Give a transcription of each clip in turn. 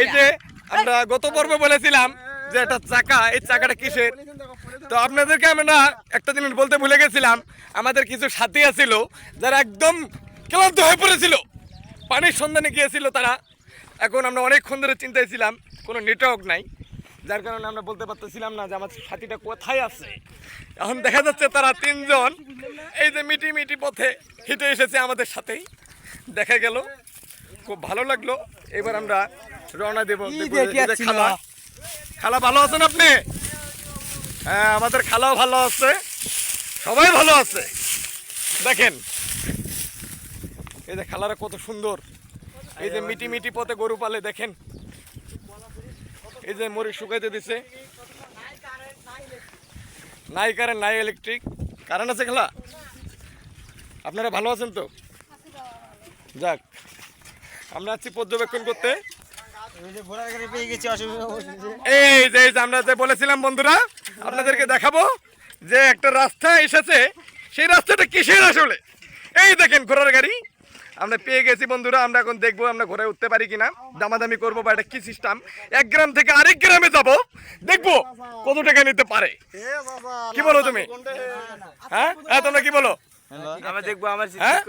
এই যে আমরা গত পর্বে বলেছিলাম যে একটা চাকা এই চাকাটা কিসের? তো আপনাদেরকে আমরা একটা জিনিস বলতে ভুলে গেছিলাম আমাদের কিছু সাথী আছিল যারা একদম ক্লান্ত হয়ে পড়েছিল। পানির সন্ধানে গিয়েছিল তারা। এখন আমরা অনেকক্ষণ ধরে চিন্তায় ছিলাম কোনো নেটওয়ার্ক নাই। যার কারণে আমরা বলতে পারতেছিলাম না যে আমার সাথীটা কোথায় আছে। এখন দেখা যাচ্ছে তারা তিনজন এই যে মিটি মিটি পথে হেঁটে এসেছে আমাদের সাথেই। দেখা গেল খুব ভালো লাগল। এবার আমরা রওনা দেবো খালা। খালা ভালো আছেন আপনি? হ্যাঁ আমাদের খালাও ভালো আছে। সবাই ভালো আছে। দেখেন। এই যে খালারা কত সুন্দর। এই যে মিটি মিটি পথে গরু পালে দেখেন। এই যে মরি শুকাইতে দিছে। নাই কারেন্ট নাই ইলেকট্রিক কারেন্ট আছে খেলা? আপনারা ভালো আছেন তো? যাক আমরা আছি পর্যবেক্ষণ করতে। এই যে আমরা যে বলেছিলাম বন্ধুরা আপনাদেরকে দেখাবো যে একটা রাস্তা এসেছে। সেই রাস্তাটা কিসের আসলে? এই দেখেন ঘোড়ার গাড়ি। আমরা পেয়ে গেছি বন্ধুরা আমরা এখন দেখব আমরা ঘোড়ায় উঠতে পারি কিনা। দামাদামি করব বা এটা কি সিস্টেম এক গ্রাম থেকে আরেক গ্রামে যাব। দেখব কত টাকা নিতে পারে। কি বলো তুমি? হ্যাঁ? হ্যাঁ তোমরা কি বলো? আমরা দেখব আমার হ্যাঁ?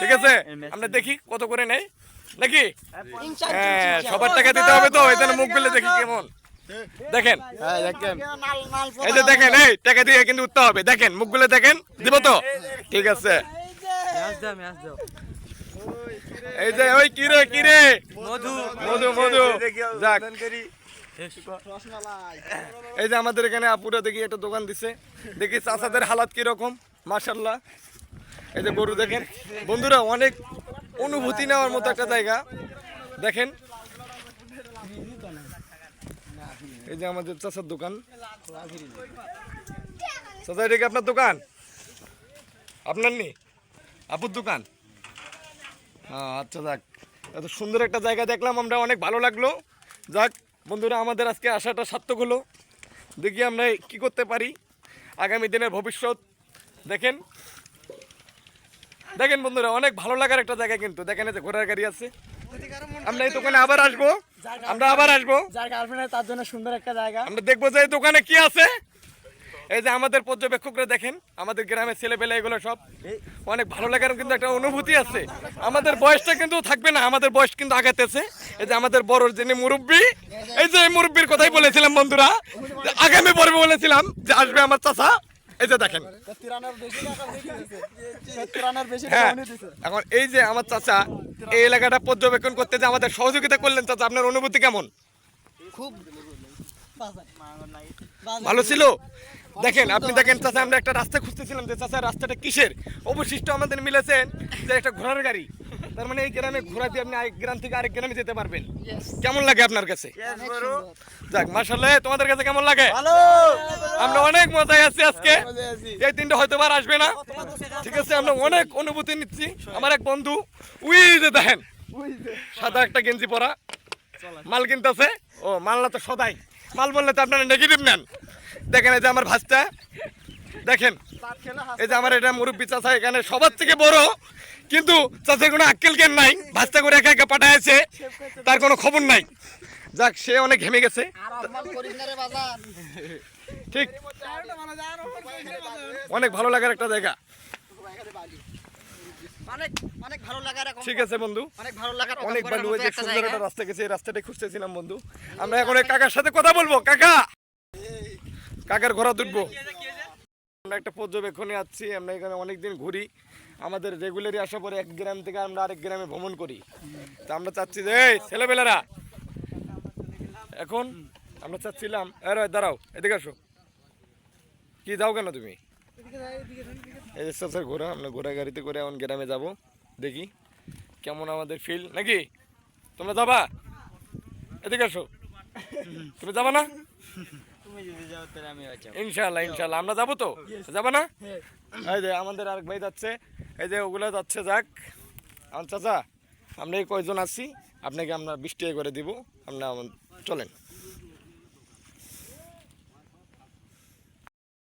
ঠিক আছে আমরা দেখি কত করে নেই নাকি? হ্যাঁ সবার টাকা দিতে হবে তো এই জন্য মুখগুলো দেখি কেমন। দেখেন। হ্যাঁ দেখেন। এই যে দেখেন এই টাকা দিয়ে কিন্তু উঠতে হবে। দেখেন মুখগুলো দেখেন। দিব তো? ঠিক আছে। এই যে ওই কিরে কিরে মধু। মধু মধু। যাক। এই যে আমাদের এখানে আপুরা দেখি একটা দোকান দিছে। দেখি চাচাদের হালাত কীরকম মাশাল্লাহ এই যে গরু দেখেন। বন্ধুরা অনেক অনুভূতি নেওয়ার মতো একটা জায়গা। দেখেন। এই যে আমাদের চাচার দোকান। চাচা, এটা কি আপনার দোকান? আপনার নি? আপুর দোকান? আচ্ছা যাক। এত সুন্দর একটা জায়গা দেখলাম, আমরা অনেক ভালো লাগল। যাক, বন্ধুরা, আমাদের আজকে আশাটা সার্থক হলো। দেখি আমরা কি করতে পারি। আগামী দিনের ভবিষ্যৎ। দেখেন। দেখেন বন্ধুরা অনেক ভালো লাগার একটা জায়গা কিন্তু। দেখেন এই যে ঘোড়ার গাড়ি আছে। আমরা এই দোকানে আবার আসব। আমরা আবার আসব। যার গার্লফ্রেন্ড তার জন্য সুন্দর একটা জায়গা। আমরা দেখব যে এই দোকানে কি আছে। এই যে আমাদের পর্যবেক্ষকরা দেখেন আমাদের গ্রামের ছেলেপেলে এগুলো সব। অনেক ভালো লাগার কিন্তু একটা অনুভূতি আছে। আমাদের বয়সটা কিন্তু থাকবে না আমাদের বয়স কিন্তু আগাতেছে। এই যে আমাদের বড় যিনি মুরব্বী এই যে এই মুরব্বীর কথাই বলেছিলাম বন্ধুরা যে আগামী পর্বে বলেছিলাম যে আসবে আমার চাচা। এই যে দেখেন। হ্যাঁ এখন এই যে আমার চাচা এই এলাকাটা পর্যবেক্ষণ করতে যে আমাদের সহযোগিতা করলেন চাচা আপনার অনুভূতি কেমন? খুব ভালো ছিল? দেখেন আপনি দেখেন চাচা আমরা একটা রাস্তা খুঁজতেছিলাম যে চাচা রাস্তাটা কিসের? অবশিষ্ট আমাদের মিলেছেন যে একটা ঘোড়ার গাড়ি। তার মানে এই গ্রামে দিয়ে আপনি আরেক গ্রাম থেকে আরেক গ্রামে যেতে পারবেন। কেমন লাগে আপনার কাছে? যাক মার্শাল্লাহ তোমাদের কাছে কেমন লাগে? আমরা অনেক মজায় আছি আজকে। এই দিনটা হয়তো বার আসবে না। ঠিক আছে আমরা অনেক অনুভূতি নিচ্ছি। আমার এক বন্ধু উই যে দেখেন সাদা একটা গেঞ্জি পরা। মাল কিনতেছে। ও মাল না তো সদাই। মাল বললে তো আপনারা নেগেটিভ নেন। দেখেন এই যে আমার ভাজটা। দেখেন এই যে আমার এটা মুরব্বী চাচা এখানে সবার থেকে বড় কিন্তু চাচার কোনো আক্কেল জ্ঞান নাই ভাজটা করে একা একা পাঠাইছে তার কোনো খবর নাই। যাক সে অনেক ঘেমে গেছে। ঠিক। অনেক ভালো লাগার একটা জায়গা। ঠিক আছে বন্ধু। অনেক ভালো যে একটা সুন্দর একটা রাস্তা গেছে এই রাস্তাটা খুঁজতেছিলাম বন্ধু। আমরা এখন কাকার সাথে কথা বলব কাকা। কাকার ঘোড়া দুটবো আমরা একটা পর্যবেক্ষণে আছি, আমরা এখানে অনেকদিন ঘুরি। আমাদের রেগুলারই আসা পরে এক গ্রাম থেকে আমরা আরেক গ্রামে ভ্রমণ করি। তা আমরা চাচ্ছি যে, এই ছেলেবেলারা এখন আমরা চাচ্ছিলাম আরে দাঁড়াও, এদিকে আসো। কি, যাও কেন তুমি? এই স্যার ঘোরা, আমরা ঘোড়া গাড়িতে করে এখন গ্রামে যাব। দেখি কেমন আমাদের ফিল নাকি? তোমরা যাবা? এদিকে আসো। তুমি যাবা না? ইনশাল্লাহ ইনশাল্লাহ আমরা যাব তো? যাব না? এই যে আমাদের আরেক ভাই যাচ্ছে। এই যে ওগুলো যাচ্ছে যাক। আমার চাচা আমরা এই কয়জন আছি? আপনাকে আমরা বৃষ্টি টাকা করে দিব। আপনার চলেন।